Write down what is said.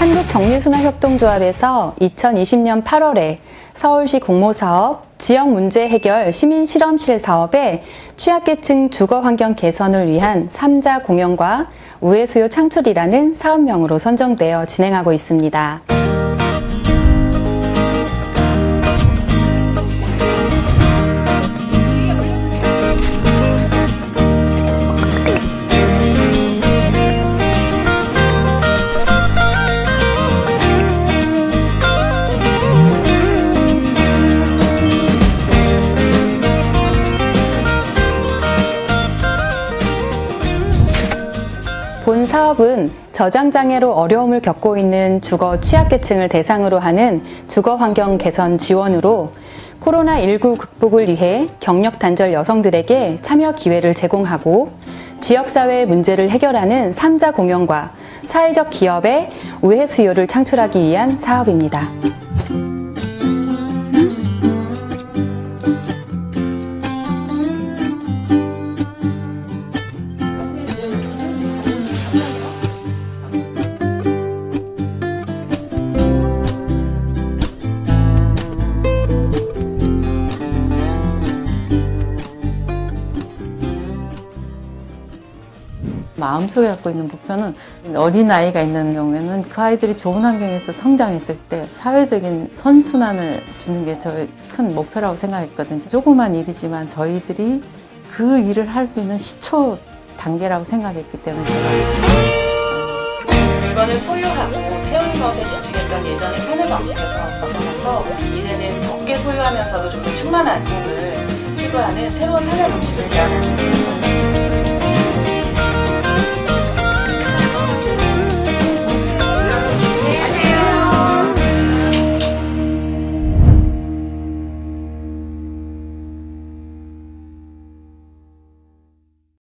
한국정리순환협동조합에서 2020년 8월에 서울시 공모사업 지역 문제 해결 시민 실험실 사업에 취약계층 주거 환경 개선을 위한 3자 공연과 우회 수요 창출이라는 사업명으로 선정되어 진행하고 있습니다. 본 사업은 저장장애로 어려움을 겪고 있는 주거 취약계층을 대상으로 하는 주거 환경 개선 지원으로 코로나19 극복을 위해 경력 단절 여성들에게 참여 기회를 제공하고 지역사회의 문제를 해결하는 3자 공연과 사회적 기업의 우회 수요를 창출하기 위한 사업입니다. 마음속에 갖고 있는 목표는 어린 아이가 있는 경우에는 그 아이들이 좋은 환경에서 성장했을 때 사회적인 선순환을 주는 게 저의 큰 목표라고 생각했거든요. 조그만 일이지만 저희들이 그 일을 할 수 있는 시초 단계라고 생각했기 때문에 제가 물건을 소유하고 채우는 것에 집중했던 예전의 생활 방식에서 벗어나서 이제는 적게 소유하면서도 좀 더 충만한 삶을 추구하는 새로운 생활 방식을 제안할 수 있습니다.